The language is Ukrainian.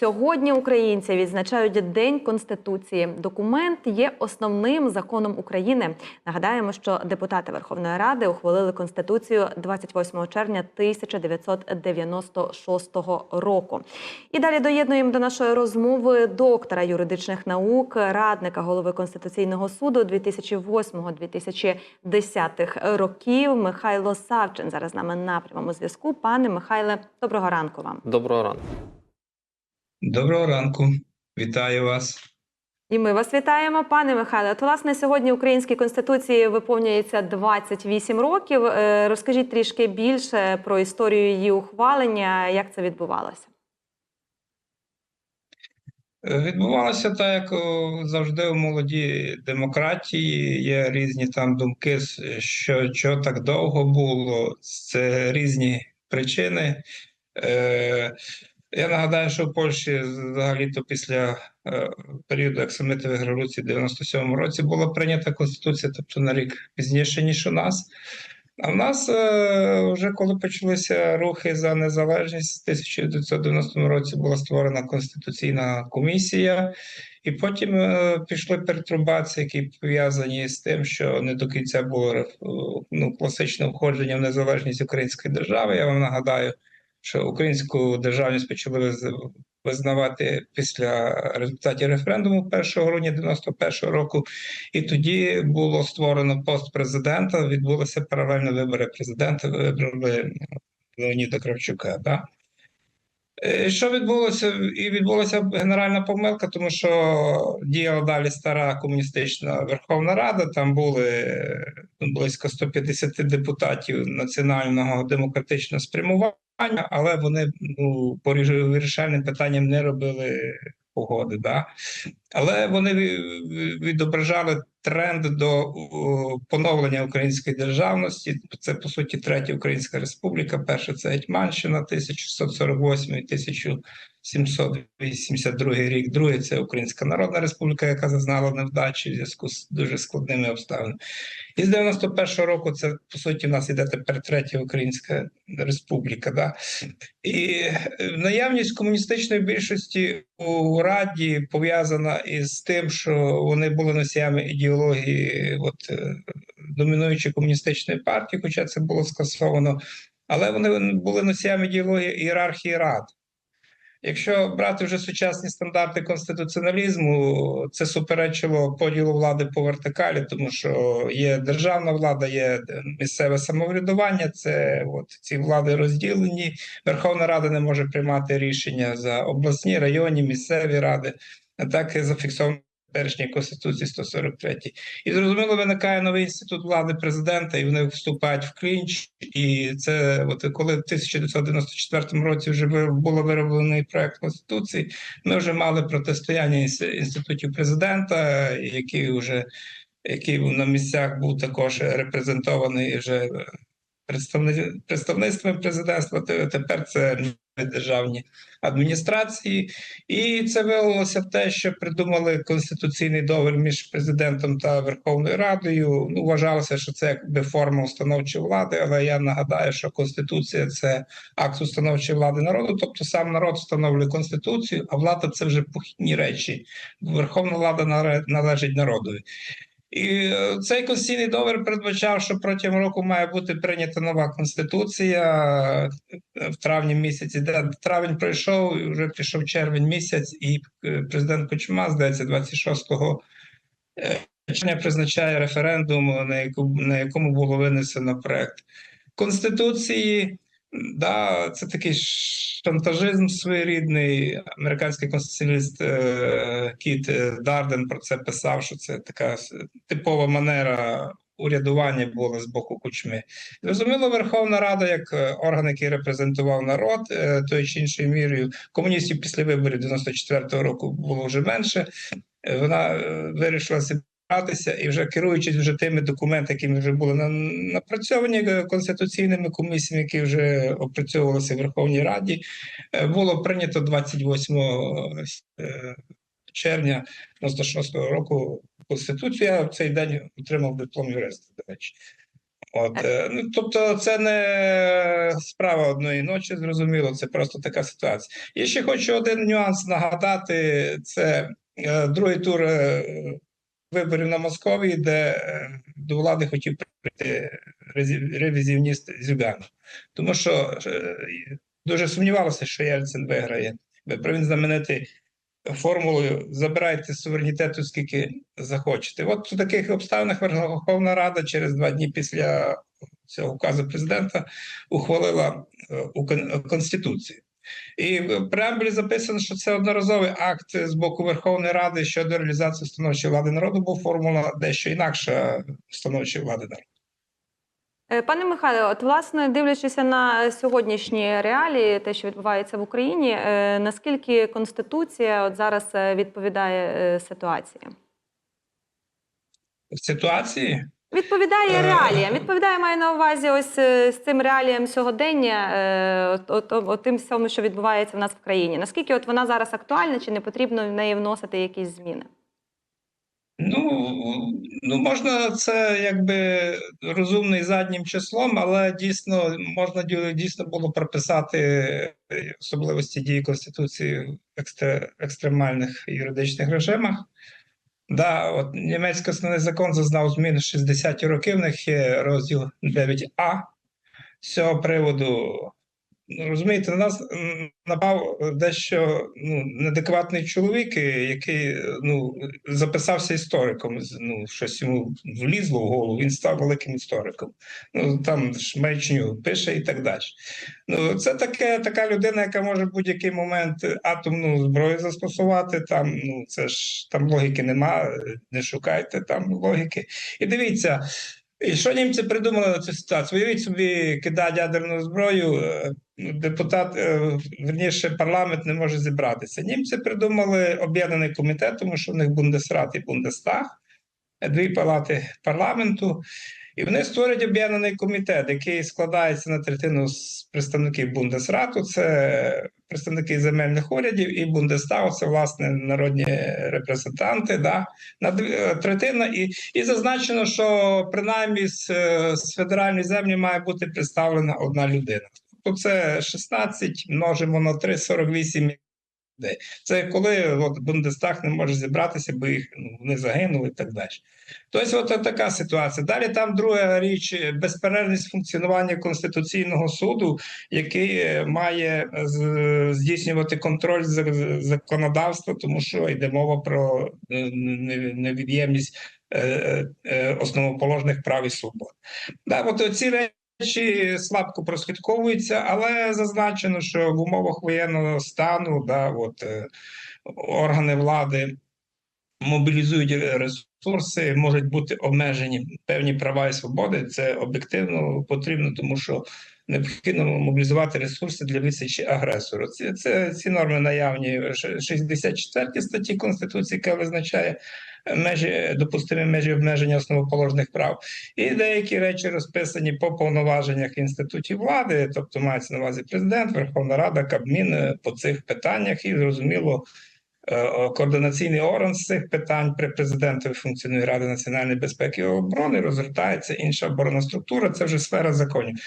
Сьогодні українці відзначають День Конституції. Документ є основним законом України. Нагадаємо, що депутати Верховної Ради ухвалили Конституцію 28 червня 1996 року. І далі доєднуємо до нашої розмови доктора юридичних наук, радника голови Конституційного суду 2008-2010 років Михайло Савчин. Зараз з нами на прямому зв'язку. Пане Михайле, доброго ранку вам. Доброго ранку. Доброго ранку, вітаю вас. І ми вас вітаємо, пане Михайле. От, власне, сьогодні українській конституції виповнюється 28 років. Е, Розкажіть трішки більше про історію її ухвалення, як це відбувалося. Е, Відбувалося так, як завжди у молодій демократії. Є різні там думки, що, що так довго було. Це різні причини. Е, я нагадаю, що в Польщі взагалі-то після е, періоду аксамитових революцій в 97-му році була прийнята конституція, тобто на рік пізніше, ніж у нас. А в нас е, вже коли почалися рухи за незалежність, в 1990 році була створена конституційна комісія, і потім е, пішли пертурбації, які пов'язані з тим, що не до кінця було е, ну, класичне входження в незалежність української держави. Я вам нагадаю, що українську державність почали визнавати після результатів референдуму 1 грудня 91 року. І тоді було створено пост президента. Відбулися паралельно вибори президента. Вибрали Леоніда Кравчука. Да? Е, Що відбулося? І відбулася генеральна помилка, тому що діяла далі стара комуністична Верховна Рада. Там були близько 150 депутатів національного демократичного спрямування, але вони ну, по вирішальним питанням не робили погоди. Да? Але вони ві- ві- відображали тренд до поновлення української державності. Це по суті третя Українська Республіка. Перша це Гетьманщина, 1648 1782 рік. Друге це Українська Народна Республіка, яка зазнала невдачі в зв'язку з дуже складними обставинами. І з 91-го року це по суті в нас іде тепер третя Українська Республіка. Да? І е, наявність комуністичної більшості у Раді пов'язана із тим, що вони були носіями ідеології от, е, домінуючої комуністичної партії, хоча це було скасовано, але вони були носіями ідеології ієрархії рад. Якщо брати вже сучасні стандарти конституціоналізму, це суперечило поділу влади по вертикалі, тому що є державна влада, є місцеве самоврядування. Це от ці влади розділені. Верховна Рада не може приймати рішення за обласні, районні, місцеві ради. Так і зафіксовано в першній конституції 143. І зрозуміло, виникає новий інститут влади президента, і вони вступають в клінч. І це, от коли в 1994 році вже було вироблений проект конституції, ми вже мали протистояння інс- інститутів президента, який вже який на місцях був також репрезентований вже представни- представництвом президентства. Тепер це державні адміністрації, і це вилилося в те, що придумали конституційний договір між президентом та Верховною Радою. Ну, вважалося, що це якби форма установчої влади, але я нагадаю, що конституція це акт установчої влади народу, тобто сам народ встановлює конституцію, а влада це вже похідні речі. Верховна влада належить народові. І е, цей конституційний договір передбачав, що протягом року має бути прийнята нова конституція е, в травні місяці. Де травень пройшов, вже пішов червень місяць, і е, президент Кучма, здається, 26 е, червня призначає референдум, на якому було винесено проект конституції. Да, це такий шантажизм своєрідний. Американський конституціоніст е, Кіт Дарден про це писав, що це така типова манера урядування була з боку кучми. Зрозуміло, Верховна Рада, як е, орган, який репрезентував народ, е, тою чи іншою мірою, комуністів після виборів 94-го року було вже менше. Е, Вона е, вирішила зібратися і вже керуючись вже тими документами, які вже були на- напрацьовані е, конституційними комісіями, які вже опрацьовувалися в Верховній Раді, е, було прийнято 28 е, червня 96-го року Конституцію. Я в цей день отримав диплом юриста, до речі. От, ну, тобто, це не справа одної ночі, зрозуміло, це просто така ситуація. І ще хочу один нюанс нагадати: це другий тур виборів на Московії, де е, до влади хотів прийти ревізіоніст Зюганов. Тому що е, дуже сумнівалося, що Єльцин виграє. Бо він знаменитий формулою забирайте суверенітету скільки захочете. От в таких обставинах Верховна Рада через два дні після цього указу президента ухвалила е, у кон- конституцію. І в преамбулі записано, що це одноразовий акт з боку Верховної Ради щодо реалізації становчої влади народу, бо формула дещо інакша становчої влади народу. Е, Пане Михайло, от власне дивлячись на сьогоднішні реалії, те, що відбувається в Україні, е, наскільки конституція от зараз е, відповідає ситуації? Ситуації Відповідає Е, реаліям. Відповідає маю на увазі ось е, з цим реаліям сьогодення, е, от, от, от, тим всьому, що відбувається в нас в країні. Наскільки от вона зараз актуальна, чи не потрібно в неї вносити якісь зміни? Ну, ну можна це якби розумний заднім числом, але дійсно можна дійсно було прописати особливості дії Конституції в екстре, екстремальних юридичних режимах. Да, от німецький основний закон зазнав змін в 60-ті роки. В них є розділ 9а з цього приводу. Розумієте, на нас напав дещо ну, неадекватний чоловік, е, який е, ну, записався істориком. Ну, щось йому влізло в голову, він став великим істориком. Ну, там ж маячню пише і так далі. Ну, це таке, така людина, яка може в будь-який момент атомну зброю застосувати. Там, ну, це ж там логіки нема, е, не шукайте там логіки. І дивіться. І що німці придумали на цю ситуацію? Уявіть собі, кидають ядерну зброю, е, ну, депутат, е, верніше, парламент не може зібратися. Німці придумали об'єднаний комітет, тому що в них Бундесрат і Бундестаг, дві палати парламенту. І вони створюють об'єднаний комітет, який складається на третину з представників Бундесрату, це представники земельних урядів, і Бундестагу це власне народні репрезентанти. Да, на е, третина, і, і зазначено, що принаймні з, е, з федеральної землі має бути представлена одна людина. Тобто це 16 множимо на 3, 48 людей. Це коли от, Бундестаг не може зібратися, бо їх ну, вони загинули і так далі. Тобто, от така ситуація. Далі там друга річ безперервність функціонування Конституційного суду, який е, має е, здійснювати контроль за за законодавства, тому що йде мова про е, невід'ємність основоположних прав і свобод. Да, от ці речі слабко прослідковуються, але зазначено, що в умовах воєнного стану да, от, е, органи влади мобілізують ресурси, можуть бути обмежені певні права і свободи. Це об'єктивно потрібно, тому що необхідно мобілізувати ресурси для відсічі агресору. Ці, це, ці норми наявні в ш- 64 статті Конституції, яка визначає межі допустимі межі обмеження основоположних прав. І деякі речі розписані по повноваженнях інститутів влади, тобто мається на увазі президент, Верховна Рада, Кабмін е, по цих питаннях, і зрозуміло. Е, Координаційний орган з цих питань при президентові функціонує Ради національної безпеки і оборони, розгортається інша оборонна структура. Це вже сфера законів.